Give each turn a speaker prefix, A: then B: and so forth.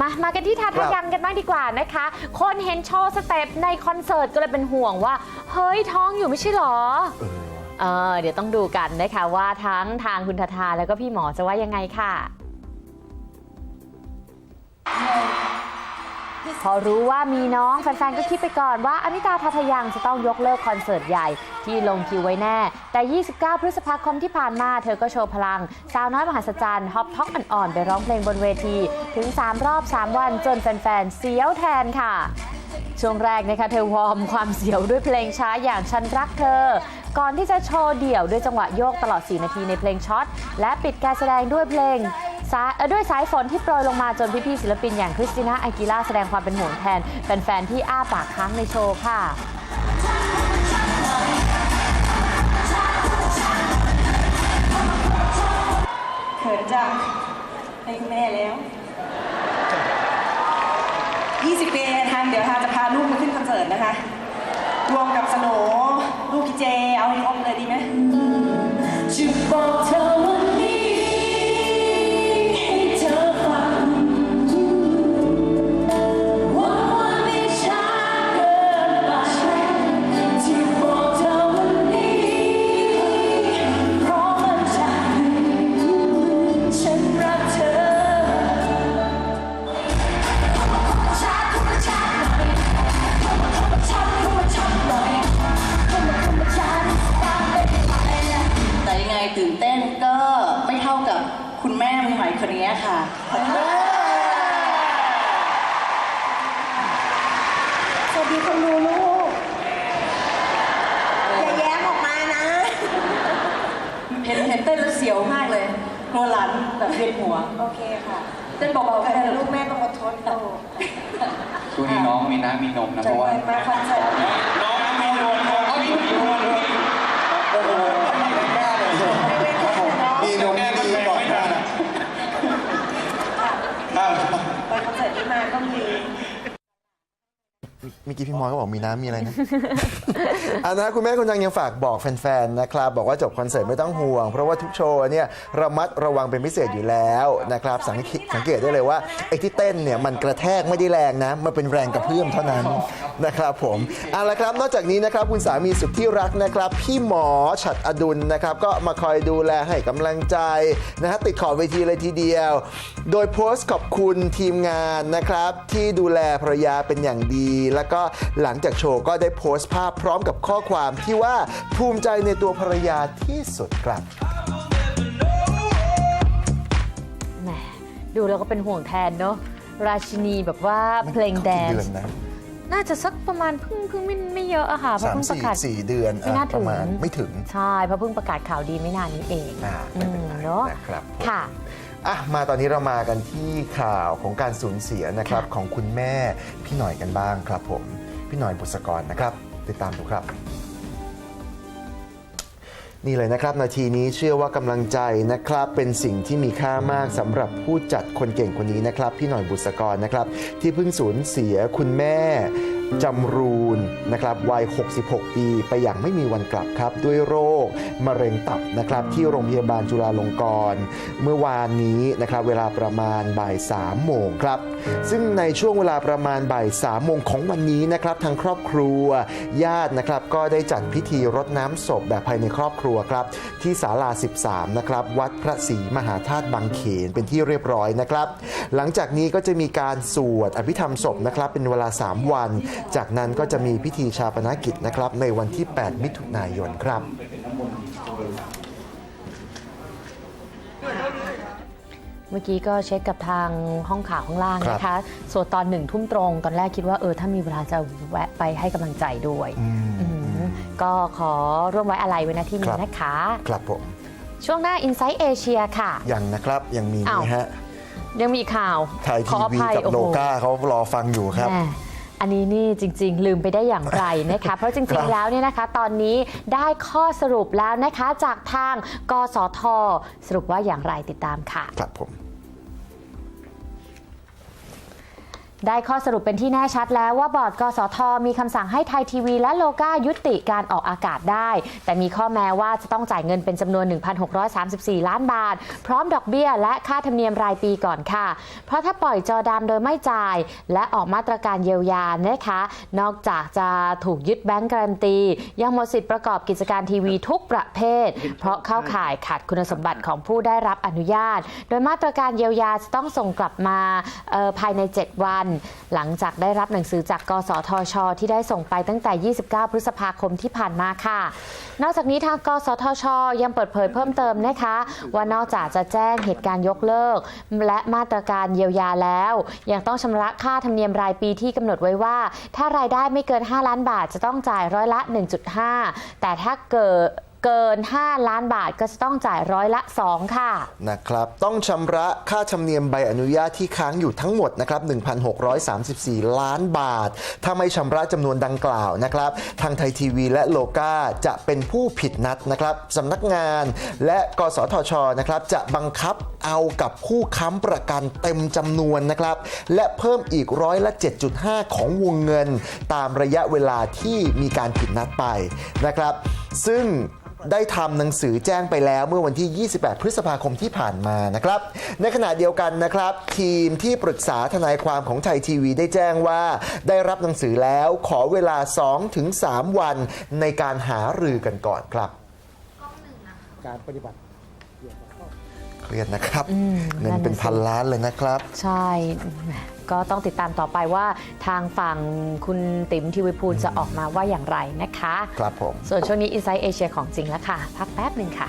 A: มามากันที่ทา
B: ครั
A: ทา
B: บ
A: ยังกันบ้างดีกว่านะคะ คนเห็นโชว์สเต็ปในคอนเสิร์ตก็เลยเป็นห่วงว่า เฮ้ยท้องอยู่ไม่ใช่หรอ
B: เออ
A: เออเดี๋ยวต้องดูกันนะคะว่าทั้งทางคุณทาทาแล้วก็พี่หมอจะว่ายังไงค่ะ พอรู้ว่ามีน้องแฟนๆก็คิดไปก่อนว่าอนิตาทาทยังจะต้องยกเลิกคอนเสิร์ตใหญ่ที่ลงคิวไว้แน่ แต่ 29 พฤษภาคมที่ผ่านมาเธอก็โชว์พลัง สาวน้อยมหัศจรรย์ฮอปท็อกอ่อนๆ ไปร้องเพลงบนเวที ถึง 3 รอบ 3 วันจนแฟนๆเสียวแทนค่ะช่วงแรกนะคะเธอวอร์มความเสียวด้วยเพลงช้าอย่างฉันรักเธอ ก่อนที่จะโชว์เดี่ยวด้วยจังหวะโยกตลอด 4 นาทีในเพลงช็อต และปิดการแสดงด้วยเพลง ด้วยสายฝนที่โปรยลงมาจนพี่ๆศิลปินอย่างคริสติน่าอากิล่าแสดงความเป็นห่วงแทนแฟนๆที่อ้าปากค้างในโชว์ค่ะ
C: เขินจ้ะให้คุณแม่แล้ว 20 ปีทางเดี๋ยวทางจะพาลูกมาขึ้นคอนเสิร์ตนะคะ รวมกับสโนลูกพี่เจ เอาให้ครบเลยดีไหมจะบอกเธอ อใหม่คนนี้ค่ะสวัสดีคนดูลูก อย่าแย้มออกมานะ เห็นเห็นเต้นแล้วเสียวมากเลยกลัวหลานแบบเวียนหัว โอเคค่ะเต้นเบาๆแค่นั้นลูกแม่ต้องอดทนลูก
D: ช่วงนี้น้องมีน้ำมีนมนะเพ
C: จะ
D: ราะว่า
C: มาคอนเสิร์ต
D: น้องมีนมเขามีนมโอ้โห
B: มีนมดีก่อนนะ
D: อ้าว
C: ไปคอนเสิร์ตที่มาก็มี
B: เมื่อกี้พี่มอยก็บอกมีน้ำมีอะไรนะอันนะคุณแม่คุณยังยังฝากบอกแฟนๆนะครับบอกว่าจบคอนเสิร์ตไม่ต้องห่วง เพราะว่าทุกโชว์เนี่ยระมัดระวังเป็นพิเศษอยู่แล้วนะครับสังเกตสังเกตได้เลยว่าไอ้ที่เต้นเนี่ยมันกระแทกไม่ได้แรงนะมันเป็นแรงกระเพื่อมเท่านั้นนะครับผมเอาละครับนอกจากนี้นะครับคุณสามีสุดที่รักนะครับ พี่หมอฉัดอดุลนะครับก็มาคอยดูแลให้กำลังใจนะฮะติดขอบเวทีเลยทีเดียว โดยโพสต์ขอบคุณทีมงานนะครับที่ดูแลภรรยาเป็นอย่างดีแล้วก็หลังจากโชว์ก็ได้โพสต์ภาพพร้อมกับข้อความที่ว่าภูมิใจในตัวภรรยาที่สุดครับ
A: แหมดูแล้วก็เป็นห่วงแทนเนอะราชินีแบบว่าเพลงแดน
B: เดือน
A: ซ์
B: นะ
A: น่าจะสักประมาณเพิ่งเพิ่งไม่ไม่เยอะอะค่ะเพราะ
B: สาม
A: เพิ่งประ
B: สี่
A: กาศ
B: สี่เดือน
A: ไม่น่า
B: อะ
A: ถึ
B: ป
A: ง
B: ระมาณไม่ถึง
A: ใช่เพราะเพิ่งประกาศข่าวดีไม่นานนี้เอง
B: อ่าไม่เป็นไร
A: อืมเนาะ
B: นะครับผม
A: ค่ะ
B: อะมาตอนนี้เรามากันที่ข่าวของการสูญเสียนะครับ
A: ค่ะ
B: ของคุณแม่พี่หน่อยกันบ้างครับผม พี่หน่อยบุษกรนะครับ ติดตามดูครับ นี่เลยนะครับ นาทีนี้เชื่อว่ากำลังใจนะครับ เป็นสิ่งที่มีค่ามากสำหรับผู้จัดคนเก่งคนนี้นะครับ พี่หน่อยบุษกรนะครับ ที่เพิ่งสูญเสียคุณแม่ จำรูนนะครับวัย 66 ปี ไปอย่างไม่มีวันกลับครับ ด้วยโรคมะเร็งตับนะครับที่โรงพยาบาลจุฬาลงกรณ์เมื่อวานนี้นะครับเวลาประมาณบ่าย3โมงครับ ซึ่งในช่วงเวลาประมาณบ่าย3โมงของวันนี้นะครับทางครอบครัวญาตินะครับก็ได้จัดพิธีรดน้ำศพแบบภายในครอบครัวครับที่ศาลา 13 นะครับวัดพระศรีมหาธาตุบางเขนเป็นที่เรียบร้อยนะครับ หลังจากนี้ก็จะมีการสวดอภิธรรมศพนะครับเป็นเวลา 3 วันจากนั้นก็จะมีพิธีชาปนกิจนะครับในวันที่ 8 มิถุนายนครับ
A: เมื่อกี้ก็เช็คกับทางห้องข่าวข้างล่าง
B: ครับ
A: นะคะ ส่วนตอนหนึ่งทุ่มตรง ตอนแรกคิดว่าเออถ้ามีเวลาจะแวะไปให้กำลังใจด้วย
B: อืม
A: อืมก็ขอร่วมไว้อะไรไว้นะที่
B: ค
A: นี้
B: รับ
A: นะคะ
B: ครับผม
A: ช่วงหน้า Inside Asia ค่ะ
B: ยังนะครับ ยังมี
A: อ้าว
B: นะฮะ
A: ยังมีข่าว
B: ไทย
A: ข
B: ที
A: ออ
B: วี
A: ภัย
B: กับ
A: โอ้
B: โล
A: โห
B: กาเขารอฟังอยู่ครับ
A: แม่ อันนี้นี่จริง ๆ ลืมไปได้อย่างไรนะคะ เพราะจ
B: ค
A: ริ
B: รั
A: ง
B: บ
A: ๆแล้วเนี่ยนะคะ ตอนนี้ได้ข้อสรุปแล้วนะคะจากทาง กสท สรุปว่าอย่างไรติดตามค่ะ
B: ครับผม
A: ได้ข้อสรุปเป็นที่แน่ชัดแล้วว่าบอร์ดกสทมีคำสั่งให้ไทยทีวี และโลกายุติการออกอากาศได้ แต่มีข้อแม้ว่าจะต้องจ่ายเงินเป็นจำนวน 1,634 ล้านบาท พร้อมดอกเบี้ยและค่าธรรมเนียมรายปีก่อนค่ะ เพราะถ้าปล่อยจอดำโดยไม่จ่าย และออกมาตรการเยียวยานะคะ นอกจากจะถูกยึดแบงก์การันตี ยังหมดสิทธิ์ประกอบกิจการทีวีทุกประเภท เพราะเข้าข่ายขาดคุณสมบัติของผู้ได้รับอนุญาต โดยมาตรการเยียวยาจะต้องส่งกลับมาภายใน 7 วันหลังจากได้รับหนังสือจากกสทช ที่ได้ส่งไปตั้งแต่ 29 พฤษภาคมที่ผ่านมาค่ะ นอกจากนี้ทางกสทช ยังเปิดเผยเพิ่มเติมนะคะ ว่านอกจากจะแจ้งเหตุการณ์ยกเลิก และมาตรการเยียวยาแล้ว ยังต้องชำระค่าธรรมเนียมรายปีที่กำหนดไว้ว่า ถ้ารายได้ไม่เกิน 5 ล้านบาทจะต้องจ่ายร้อยละ 1.5 แต่ถ้าเกิด เกิน 5 ล้านบาทก็จะต้องจ่ายร้อยละ 2 ค่ะ
B: นะครับต้องชำระค่าธรรมเนียมใบอนุญาตที่ค้างอยู่ทั้งหมดนะครับ1,634 ล้านบาท ถ้าไม่ชำระจำนวนดังกล่าวนะครับ ทางไทยทีวีและโลกาจะเป็นผู้ผิดนัดนะครับสำนักงานและกสทชนะครับจะบังคับเอากับผู้ค้ำประกันเต็มจำนวนนะครับ และเพิ่มอีกร้อยละ 7.5 ของวงเงิน ตามระยะเวลาที่มีการผิดนัดไปนะครับ ซึ่ง ได้ทำหนังสือแจ้งไปแล้วเมื่อวันที่ 28 พฤษภาคมที่ผ่านมานะครับ ในขณะเดียวกันนะครับ ทีมที่ปรึกษาทนายความของไทยทีวีได้แจ้งว่า ได้รับหนังสือแล้วขอเวลา 2-3 วันในการหารือกันก่อนครับ
E: การปฏิบัติ
B: เครียดนะครับ
A: อืม
B: เงิน
A: นั่นน่ะ
B: เป็น
A: สิ
B: พันล้านเลยนะครับ
A: ใช่แหมก็ต้องติดตามต่อไปว่าทางฝั่งคุณติ๋มทีวีพูลจะออกมาว่าอย่างไรนะคะ
B: ครับผม
A: ส่วนช่วงนี้ Inside Asia ของจริงแล้วค่ะ พักแป๊บหนึ่งค่ะ